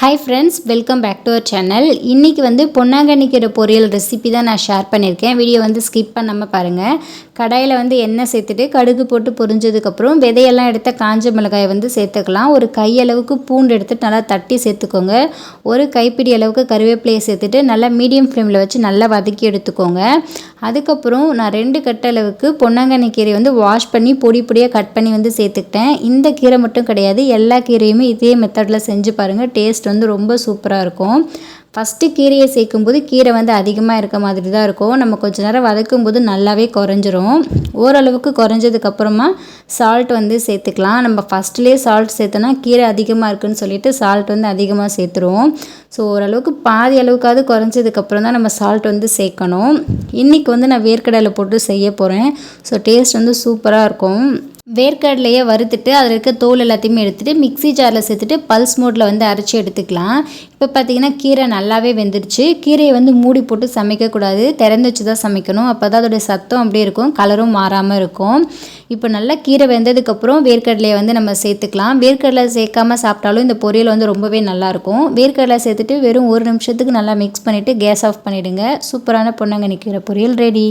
Hi friends welcome back to our channel இன்றைக்கி வந்து பொன்னாங்கண்ணி பொரியல் ரெசிபி தான் நான் ஷேர் பண்ணியிருக்கேன். வீடியோ வந்து ஸ்கிப் பண்ணாமல் பாருங்கள் கடாயில் வந்து எண்ணெய் சேர்த்துட்டு கடுகு போட்டு பொரிஞ்சதுக்கப்புறம் விதையெல்லாம் எடுத்த காஞ்ச மிளகாயை வந்து சேர்த்துக்கலாம். ஒரு கையளவுக்கு பூண்டு எடுத்துட்டு நல்லா தட்டி சேர்த்துக்கோங்க. ஒரு கைப்பிடி அளவுக்கு கருவேப்பிலையை சேர்த்துட்டு நல்லா மீடியம் ஃப்ளேமில் வச்சு நல்லா வதக்கி எடுத்துக்கோங்க. அதுக்கப்புறம் நான் ரெண்டு கட்டளவுக்கு பொன்னாங்கண்ணி கீரையை வந்து வாஷ் பண்ணி பொடி பொடியாக கட் பண்ணி வந்து சேர்த்துக்கிட்டேன். இந்த கீரை மட்டும் கிடையாது எல்லா கீரையுமே இதே மெத்தடில் செஞ்சு பாருங்கள் டேஸ்ட் வந்து ரொம்ப சூப்பராக இருக்கும். ஃபஸ்ட்டு கீரையை சேர்க்கும்போது கீரை வந்து அதிகமாக இருக்க மாதிரி தான் இருக்கும். நம்ம கொஞ்ச நேரம் வதக்கும் போது நல்லாவே குறைஞ்சிரும். ஓரளவுக்கு குறைஞ்சதுக்கப்புறமா சால்ட் வந்து சேர்த்துக்கலாம். நம்ம ஃபஸ்ட்லேயே சால்ட் சேர்த்தோன்னா கீரை அதிகமாக இருக்குன்னு சொல்லிட்டு சால்ட் வந்து அதிகமாக சேர்த்துருவோம். ஸோ ஓரளவுக்கு பாதி அளவுக்காவது குறைஞ்சதுக்கப்புறம் தான் நம்ம சால்ட் வந்து சேர்க்கணும். இன்றைக்கி வந்து நான் வேர்க்கடலை போட்டு செய்ய போகிறேன் ஸோ டேஸ்ட் வந்து சூப்பராக இருக்கும். வேர்க்கடலையை வறுத்துட்டு அதில் இருக்க தோல் எல்லாத்தையுமே எடுத்துகிட்டு மிக்ஸி ஜாரில் சேர்த்துட்டு பல்ஸ் மோட்டில் வந்து அரைச்சி எடுத்துக்கலாம். இப்போ பார்த்திங்கன்னா கீரை நல்லாவே வெந்துருச்சு. கீரையை வந்து மூடி போட்டு சமைக்கக்கூடாது திறந்து வச்சு தான் சமைக்கணும். அப்போ தான் அதோடைய சத்தம் அப்படியே இருக்கும். கலரும் மாறாமல் இருக்கும். இப்போ நல்லா கீரை வெந்ததுக்கப்புறம் வேர்க்கடலையை வந்து நம்ம சேர்த்துக்கலாம். வேர்க்கடலை சேர்க்காம சாப்பிட்டாலும் இந்த பொரியல் வந்து ரொம்பவே நல்லாயிருக்கும் வேர்க்கடலை சேர்த்துட்டு வெறும் ஒரு நிமிஷத்துக்கு நல்லா மிக்ஸ் பண்ணிவிட்டு கேஸ் ஆஃப் பண்ணிவிடுங்க சூப்பரான பொன்னாங்கண்ணி கீரை பொரியல் ரெடி